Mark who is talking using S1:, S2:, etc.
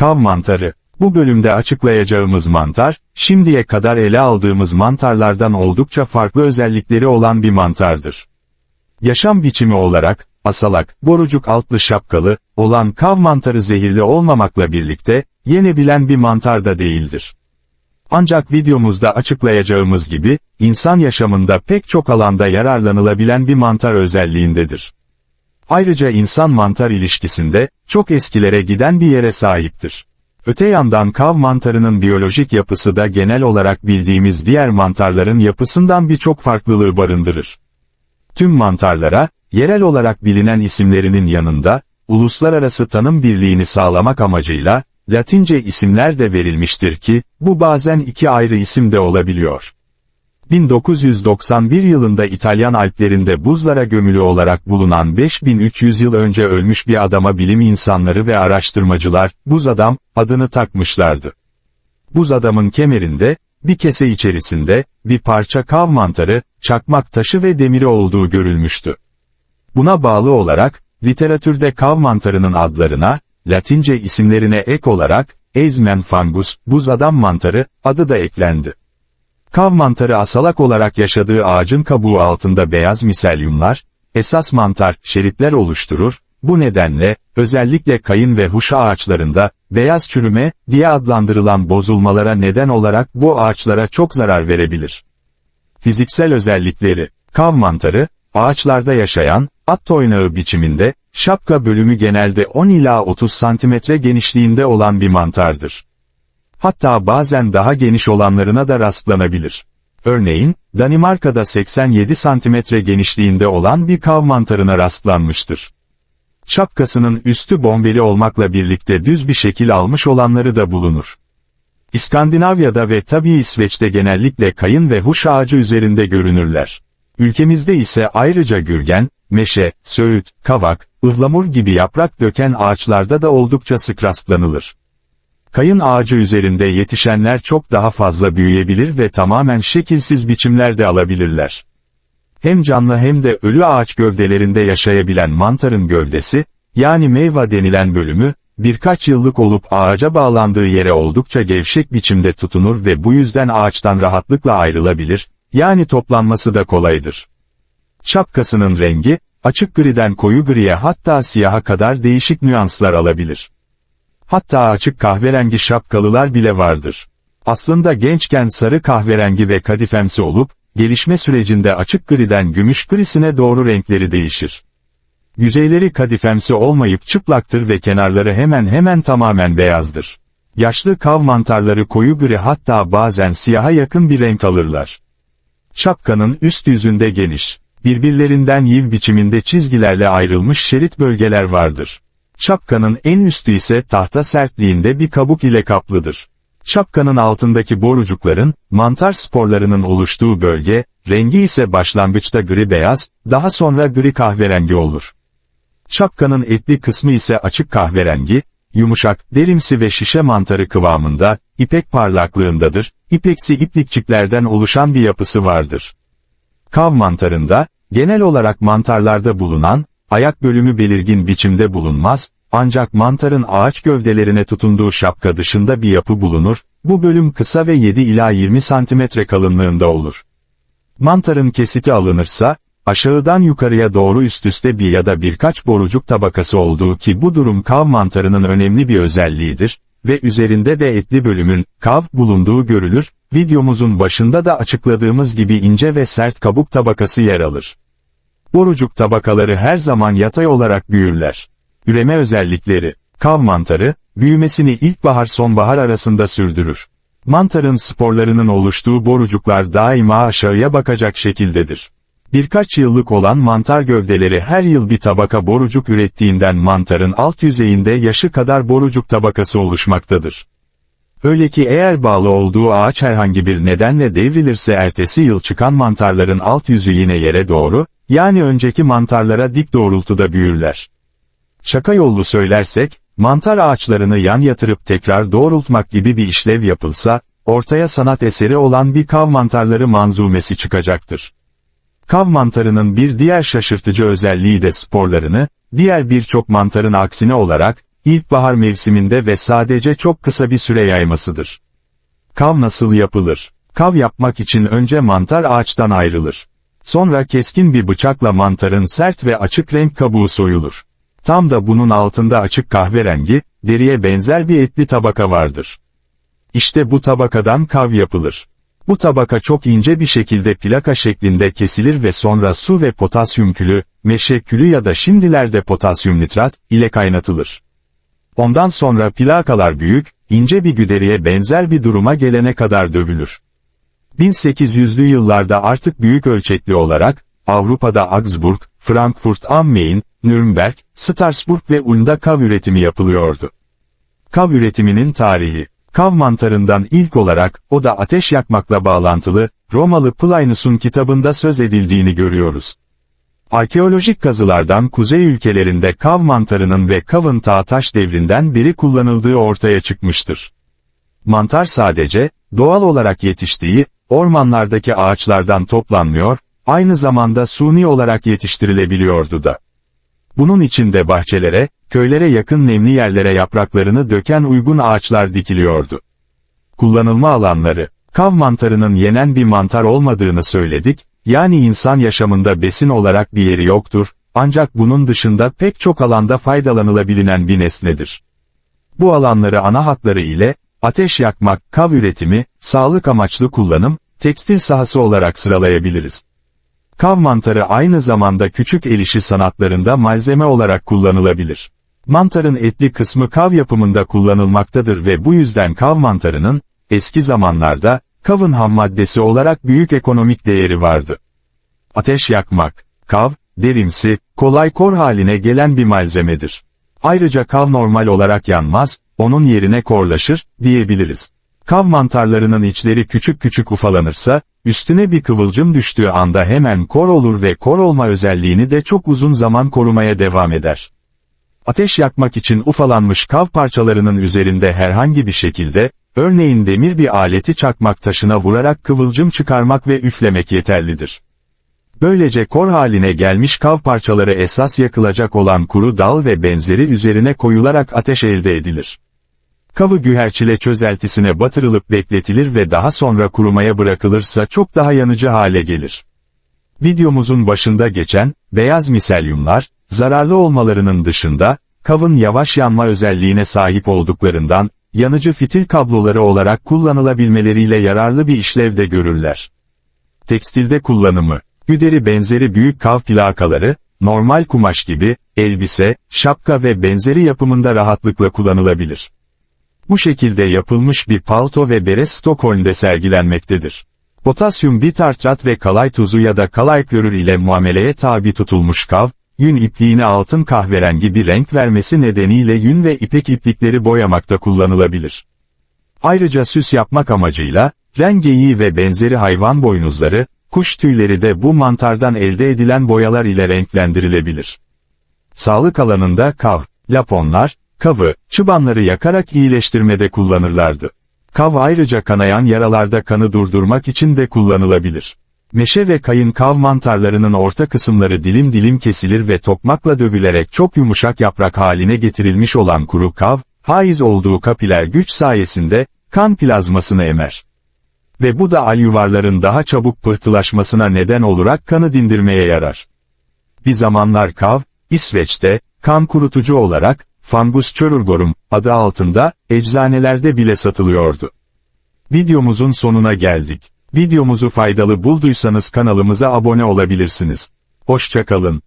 S1: Kav mantarı. Bu bölümde açıklayacağımız mantar, şimdiye kadar ele aldığımız mantarlardan oldukça farklı özellikleri olan bir mantardır. Yaşam biçimi olarak, asalak, borucuk altlı şapkalı, olan kav mantarı zehirli olmamakla birlikte, yenebilen bir mantar da değildir. Ancak videomuzda açıklayacağımız gibi, insan yaşamında pek çok alanda yararlanılabilen bir mantar özelliğindedir. Ayrıca insan-mantar ilişkisinde, çok eskilere giden bir yere sahiptir. Öte yandan kav mantarının biyolojik yapısı da genel olarak bildiğimiz diğer mantarların yapısından birçok farklılığı barındırır. Tüm mantarlara, yerel olarak bilinen isimlerinin yanında, uluslararası tanım birliğini sağlamak amacıyla, Latince isimler de verilmiştir ki, bu bazen iki ayrı isim de olabiliyor. 1991 yılında İtalyan Alplerinde buzlara gömülü olarak bulunan 5300 yıl önce ölmüş bir adama bilim insanları ve araştırmacılar, buz adam, adını takmışlardı. Buz adamın kemerinde, bir kese içerisinde, bir parça kav mantarı, çakmak taşı ve demiri olduğu görülmüştü. Buna bağlı olarak, literatürde kav mantarının adlarına, Latince isimlerine ek olarak, Eismen fangus, buz adam mantarı, adı da eklendi. Kav mantarı asalak olarak yaşadığı ağacın kabuğu altında beyaz miselyumlar, esas mantar, şeritler oluşturur, bu nedenle, özellikle kayın ve huşa ağaçlarında, beyaz çürüme, diye adlandırılan bozulmalara neden olarak bu ağaçlara çok zarar verebilir. Fiziksel özellikleri, kav mantarı, ağaçlarda yaşayan, at toynağı biçiminde, şapka bölümü genelde 10 ila 30 santimetre genişliğinde olan bir mantardır. Hatta bazen daha geniş olanlarına da rastlanabilir. Örneğin, Danimarka'da 87 santimetre genişliğinde olan bir kav mantarına rastlanmıştır. Şapkasının üstü bombeli olmakla birlikte düz bir şekil almış olanları da bulunur. İskandinavya'da ve tabii İsveç'te genellikle kayın ve huş ağacı üzerinde görünürler. Ülkemizde ise ayrıca gürgen, meşe, söğüt, kavak, ıhlamur gibi yaprak döken ağaçlarda da oldukça sık rastlanılır. Kayın ağacı üzerinde yetişenler çok daha fazla büyüyebilir ve tamamen şekilsiz biçimlerde alabilirler. Hem canlı hem de ölü ağaç gövdelerinde yaşayabilen mantarın gövdesi, yani meyva denilen bölümü, birkaç yıllık olup ağaca bağlandığı yere oldukça gevşek biçimde tutunur ve bu yüzden ağaçtan rahatlıkla ayrılabilir, yani toplanması da kolaydır. Şapkasının rengi, açık griden koyu griye hatta siyaha kadar değişik nüanslar alabilir. Hatta açık kahverengi şapkalılar bile vardır. Aslında gençken sarı kahverengi ve kadifemsi olup, gelişme sürecinde açık griden gümüş grisine doğru renkleri değişir. Yüzeyleri kadifemsi olmayıp çıplaktır ve kenarları hemen hemen tamamen beyazdır. Yaşlı kav mantarları koyu gri hatta bazen siyaha yakın bir renk alırlar. Şapkanın üst yüzünde geniş, birbirlerinden yiv biçiminde çizgilerle ayrılmış şerit bölgeler vardır. Şapkanın en üstü ise tahta sertliğinde bir kabuk ile kaplıdır. Şapkanın altındaki borucukların, mantar sporlarının oluştuğu bölge, rengi ise başlangıçta gri-beyaz, daha sonra gri kahverengi olur. Şapkanın etli kısmı ise açık kahverengi, yumuşak, derimsi ve şişe mantarı kıvamında, ipek parlaklığındadır, ipeksi iplikçiklerden oluşan bir yapısı vardır. Kav mantarında, genel olarak mantarlarda bulunan, ayak bölümü belirgin biçimde bulunmaz, ancak mantarın ağaç gövdelerine tutunduğu şapka dışında bir yapı bulunur, bu bölüm kısa ve 7 ila 20 santimetre kalınlığında olur. Mantarın kesiti alınırsa, aşağıdan yukarıya doğru üst üste bir ya da birkaç borucuk tabakası olduğu ki bu durum kav mantarının önemli bir özelliğidir ve üzerinde de etli bölümün, kav, bulunduğu görülür, videomuzun başında da açıkladığımız gibi ince ve sert kabuk tabakası yer alır. Borucuk tabakaları her zaman yatay olarak büyürler. Üreme özellikleri, kav mantarı, büyümesini ilkbahar-sonbahar arasında sürdürür. Mantarın sporlarının oluştuğu borucuklar daima aşağıya bakacak şekildedir. Birkaç yıllık olan mantar gövdeleri her yıl bir tabaka borucuk ürettiğinden mantarın alt yüzeyinde yaşı kadar borucuk tabakası oluşmaktadır. Öyle ki eğer bağlı olduğu ağaç herhangi bir nedenle devrilirse ertesi yıl çıkan mantarların alt yüzü yine yere doğru, yani önceki mantarlara dik doğrultuda büyürler. Şaka yollu söylersek, mantar ağaçlarını yan yatırıp tekrar doğrultmak gibi bir işlev yapılsa, ortaya sanat eseri olan bir kav mantarları manzumesi çıkacaktır. Kav mantarının bir diğer şaşırtıcı özelliği de sporlarını, diğer birçok mantarın aksine olarak, ilkbahar mevsiminde ve sadece çok kısa bir süre yaymasıdır. Kav nasıl yapılır? Kav yapmak için önce mantar ağaçtan ayrılır. Sonra keskin bir bıçakla mantarın sert ve açık renk kabuğu soyulur. Tam da bunun altında açık kahverengi, deriye benzer bir etli tabaka vardır. İşte bu tabakadan kav yapılır. Bu tabaka çok ince bir şekilde plaka şeklinde kesilir ve sonra su ve potasyum külü, meşe külü ya da şimdilerde potasyum nitrat ile kaynatılır. Ondan sonra plakalar büyük, ince bir güderiye benzer bir duruma gelene kadar dövülür. 1800'lü yıllarda artık büyük ölçekli olarak, Avrupa'da Augsburg, Frankfurt am Main, Nürnberg, Strasbourg ve Ulm'da kav üretimi yapılıyordu. Kav üretiminin tarihi, kav mantarından ilk olarak, o da ateş yakmakla bağlantılı, Romalı Plinius'un kitabında söz edildiğini görüyoruz. Arkeolojik kazılardan kuzey ülkelerinde kav mantarının ve kavın taş devrinden biri kullanıldığı ortaya çıkmıştır. Mantar sadece, doğal olarak yetiştiği, ormanlardaki ağaçlardan toplanmıyor, aynı zamanda suni olarak yetiştirilebiliyordu da. Bunun için de bahçelere, köylere yakın nemli yerlere yapraklarını döken uygun ağaçlar dikiliyordu. Kullanılma alanları, kav mantarının yenen bir mantar olmadığını söyledik, yani insan yaşamında besin olarak bir yeri yoktur, ancak bunun dışında pek çok alanda faydalanılabilen bir nesnedir. Bu alanları ana hatları ile, ateş yakmak, kav üretimi, sağlık amaçlı kullanım, tekstil sahası olarak sıralayabiliriz. Kav mantarı aynı zamanda küçük el işi sanatlarında malzeme olarak kullanılabilir. Mantarın etli kısmı kav yapımında kullanılmaktadır ve bu yüzden kav mantarının, eski zamanlarda, kavın ham maddesi olarak büyük ekonomik değeri vardı. Ateş yakmak, kav, derimsi, kolay kor haline gelen bir malzemedir. Ayrıca kav normal olarak yanmaz, onun yerine korlaşır, diyebiliriz. Kav mantarlarının içleri küçük küçük ufalanırsa, üstüne bir kıvılcım düştüğü anda hemen kor olur ve kor olma özelliğini de çok uzun zaman korumaya devam eder. Ateş yakmak için ufalanmış kav parçalarının üzerinde herhangi bir şekilde, örneğin demir bir aleti çakmak taşına vurarak kıvılcım çıkarmak ve üflemek yeterlidir. Böylece kor haline gelmiş kav parçaları esas yakılacak olan kuru dal ve benzeri üzerine koyularak ateş elde edilir. Kavı güherçile çözeltisine batırılıp bekletilir ve daha sonra kurumaya bırakılırsa çok daha yanıcı hale gelir. Videomuzun başında geçen, beyaz miselyumlar, zararlı olmalarının dışında, kavın yavaş yanma özelliğine sahip olduklarından, yanıcı fitil kabloları olarak kullanılabilmeleriyle yararlı bir işlevde görürler. Tekstilde kullanımı, güderi benzeri büyük kav plakaları, normal kumaş gibi, elbise, şapka ve benzeri yapımında rahatlıkla kullanılabilir. Bu şekilde yapılmış bir palto ve bere Stockholm'de sergilenmektedir. Potasyum bitartrat ve kalay tuzu ya da kalay klorür ile muameleye tabi tutulmuş kav, yün ipliğine altın kahverengi bir renk vermesi nedeniyle yün ve ipek iplikleri boyamakta kullanılabilir. Ayrıca süs yapmak amacıyla, rengeyi ve benzeri hayvan boynuzları, kuş tüyleri de bu mantardan elde edilen boyalar ile renklendirilebilir. Sağlık alanında kav, Laponlar, kavı, çıbanları yakarak iyileştirmede kullanırlardı. Kav ayrıca kanayan yaralarda kanı durdurmak için de kullanılabilir. Meşe ve kayın kav mantarlarının orta kısımları dilim dilim kesilir ve tokmakla dövülerek çok yumuşak yaprak haline getirilmiş olan kuru kav, haiz olduğu kapiler güç sayesinde, kan plazmasını emer. Ve bu da alüvarların daha çabuk pıhtılaşmasına neden olarak kanı dindirmeye yarar. Bir zamanlar kav, İsveç'te, kan kurutucu olarak, Fangus çörürgorum adı altında, eczanelerde bile satılıyordu. Videomuzun sonuna geldik. Videomuzu faydalı bulduysanız kanalımıza abone olabilirsiniz. Hoşçakalın.